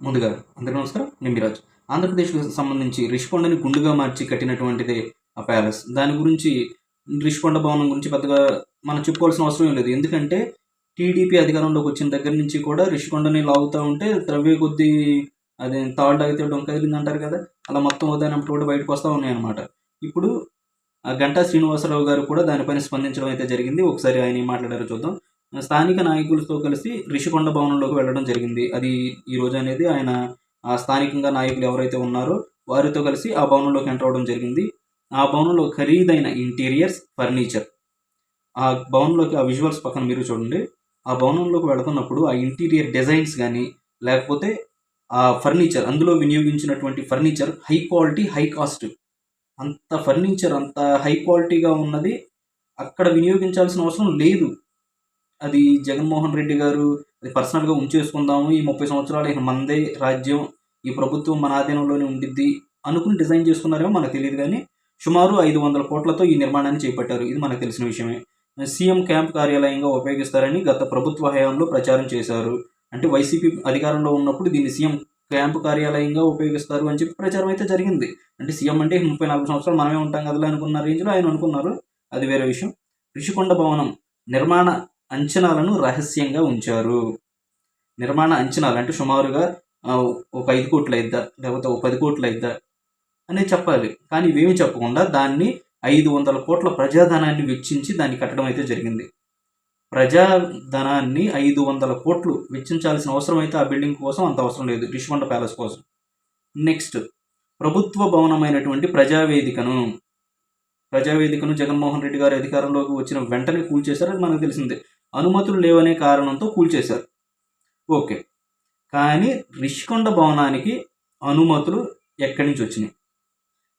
ముందుగా అందరికీ నమస్కారం. నేను మిరాజ్ ఆంధ్రప్రదేశ్కు సంబంధించి రిషికొండని గుండుగా మార్చి కట్టినటువంటిదే ఆ ప్యాలెస్. దాని గురించి రిషికొండ భవనం గురించి పెద్దగా మనం చెప్పుకోవాల్సిన అవసరం లేదు. ఎందుకంటే టీడీపీ అధికారంలోకి వచ్చిన దగ్గర నుంచి కూడా రిషికొండని లాగుతూ ఉంటే ద్రవ్య కొద్ది అదే తాళ్ళు అయితే డొంక కదిలింది అంటారు కదా? అలా మొత్తం ఉదాహరణప్పుడు కూడా బయటకు వస్తూ ఉన్నాయన్నమాట. ఇప్పుడు ఆ గంటా శ్రీనివాసరావు గారు కూడా దానిపైన స్పందించడం అయితే జరిగింది. ఒకసారి ఆయన మాట్లాడారో చూద్దాం. స్థానిక నాయకులతో కలిసి రిషికొండ భవనంలోకి వెళ్ళడం జరిగింది. అది ఈరోజు అనేది ఆయన స్థానికంగా నాయకులు ఎవరైతే ఉన్నారో వారితో కలిసి ఆ భవనంలోకి ఎంటర్ అవ్వడం జరిగింది. ఆ భవనంలో ఖరీదైన ఇంటీరియర్స్ ఫర్నిచర్. ఆ భవనంలోకి ఆ విజువల్స్ పక్కన మీరు చూడండి. ఆ భవనంలోకి వెళుతున్నప్పుడు ఆ ఇంటీరియర్ డిజైన్స్ కానీ లేకపోతే ఆ ఫర్నిచర్ అందులో వినియోగించినటువంటి furniture high quality high cost. అంత ఫర్నిచర్ అంత హై క్వాలిటీగా ఉన్నది. అక్కడ వినియోగించాల్సిన అవసరం లేదు. అది జగన్మోహన్ రెడ్డి గారు అది పర్సనల్గా ఉంచేసుకుందాము. ఈ ముప్పై సంవత్సరాలు ఇక రాజ్యం ఈ ప్రభుత్వం మన ఆధీనంలోనే ఉండిద్ది అనుకుని డిజైన్ చేసుకున్నారేమో మనకు తెలియదు కానీ సుమారు ఐదు వందల కోట్లతో ఈ నిర్మాణాన్ని చేపట్టారు. ఇది మనకు తెలిసిన విషయమే. సీఎం క్యాంప్ కార్యాలయంగా ఉపయోగిస్తారని గత ప్రభుత్వ హయాంలో ప్రచారం చేశారు. అంటే వైసీపీ అధికారంలో ఉన్నప్పుడు దీన్ని సీఎం క్యాంపు కార్యాలయంగా ఉపయోగిస్తారు అని చెప్పి ప్రచారం అయితే జరిగింది. అంటే సీఎం అంటే ముప్పై నాలుగు సంవత్సరాలు మనమే ఉంటాం కదా అనుకున్న రేంజ్లో ఆయన అనుకున్నారు. అది వేరే విషయం. రిషికొండ భవనం నిర్మాణ అంచనాలను రహస్యంగా ఉంచారు. నిర్మాణ అంచనాలు అంటే సుమారుగా ఒక ఐదు కోట్లు అయిద్దా లేకపోతే ఒక పది కోట్లు అయిద్దా అనేది చెప్పాలి. కానీ ఇవేమి చెప్పకుండా దాన్ని ఐదు వందల కోట్ల ప్రజాధనాన్ని వెచ్చించి దాన్ని కట్టడం అయితే జరిగింది. ప్రజాధనాన్ని ఐదు వందల కోట్లు వెచ్చించాల్సిన అవసరం అయితే ఆ బిల్డింగ్ కోసం అంత అవసరం లేదు. రిషికొండ ప్యాలెస్ కోసం. నెక్స్ట్ ప్రభుత్వ భవనమైనటువంటి ప్రజావేదికను. ప్రజావేదికను జగన్మోహన్ రెడ్డి గారు అధికారంలోకి వచ్చిన వెంటనే కూల్చేశారు. అది మనకు తెలిసిందే. అనుమతులు లేవనే కారణంతో కూల్చేశారు. ఓకే. కానీ రిషికొండ భవనానికి అనుమతులు ఎక్కడి నుంచి వచ్చినాయి?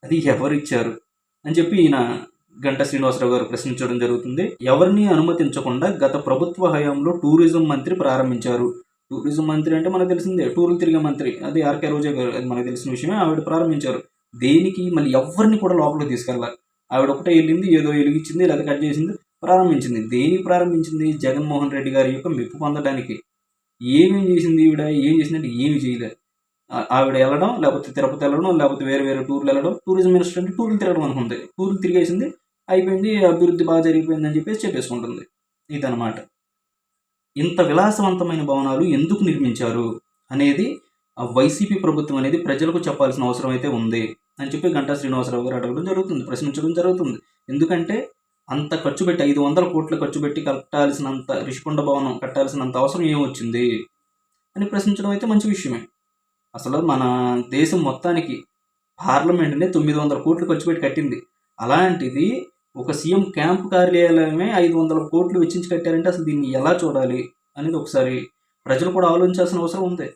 అది ఎవరిచ్చారు అని చెప్పి ఈయన గంట శ్రీనివాసరావు గారు ప్రశ్నించడం జరుగుతుంది. ఎవరిని అనుమతించకుండా గత ప్రభుత్వ హయాంలో టూరిజం మంత్రి ప్రారంభించారు. టూరిజం మంత్రి అంటే మనకు తెలిసిందే. టూర్లు తిరిగే మంత్రి. అది ఆర్కే రోజా గారు అది మనకు తెలిసిన విషయమే. ఆవిడ ప్రారంభించారు. దేనికి మళ్ళీ ఎవరిని కూడా లోపలికి తీసుకెళ్ళాలి? ఆవిడ ఒకటే వెళ్ళింది ఏదో వెలిగించింది లేదా కట్ చేసింది. ప్రారంభించింది. దేనికి ప్రారంభించింది? జగన్మోహన్ రెడ్డి గారి యొక్క మెప్పు పొందడానికి ఏమేం చేసింది ఈవిడ? ఏం చేసిందంటే ఏమి చేయలేదు ఆవిడ వెళ్ళడం లేకపోతే తిరుపతి వెళ్ళడం లేకపోతే వేరే వేరే టూర్లు వెళ్ళడం టూరిజం మినిస్టర్ అంటే టూర్లు తిరగడం అనుకుంది టూర్లు తిరిగేసింది అయిపోయింది అభివృద్ధి బాగా జరిగిపోయింది అని చెప్పేసి చెప్పేసుకుంటుంది. ఇదనమాట ఇంత విలాసవంతమైన భవనాలు ఎందుకు నిర్మించారు అనేది వైసీపీ ప్రభుత్వం అనేది ప్రజలకు చెప్పాల్సిన అవసరం అయితే ఉంది అని చెప్పి గంటా శ్రీనివాసరావు గారు అడగడం జరుగుతుంది ప్రశ్నించడం జరుగుతుంది. ఎందుకంటే అంత ఖర్చు పెట్టి ఐదు వందల కోట్లు ఖర్చు పెట్టి కట్టాల్సినంత రిషికొండ భవనం కట్టాల్సినంత అవసరం ఏమొచ్చింది అని ప్రశ్నించడం అయితే మంచి విషయమే. అసలు మన దేశం మొత్తానికి పార్లమెంట్నే తొమ్మిది వందల కోట్లు ఖర్చు పెట్టి కట్టింది. అలాంటిది ఒక సీఎం క్యాంప్ కార్యాలయమే ఐదు వందల కోట్లు వెచ్చించి కట్టారంటే అసలు దీన్ని ఎలా చూడాలి? అనేది ఒకసారి ప్రజలు కూడా ఆలోచించాల్సిన అవసరం ఉంది.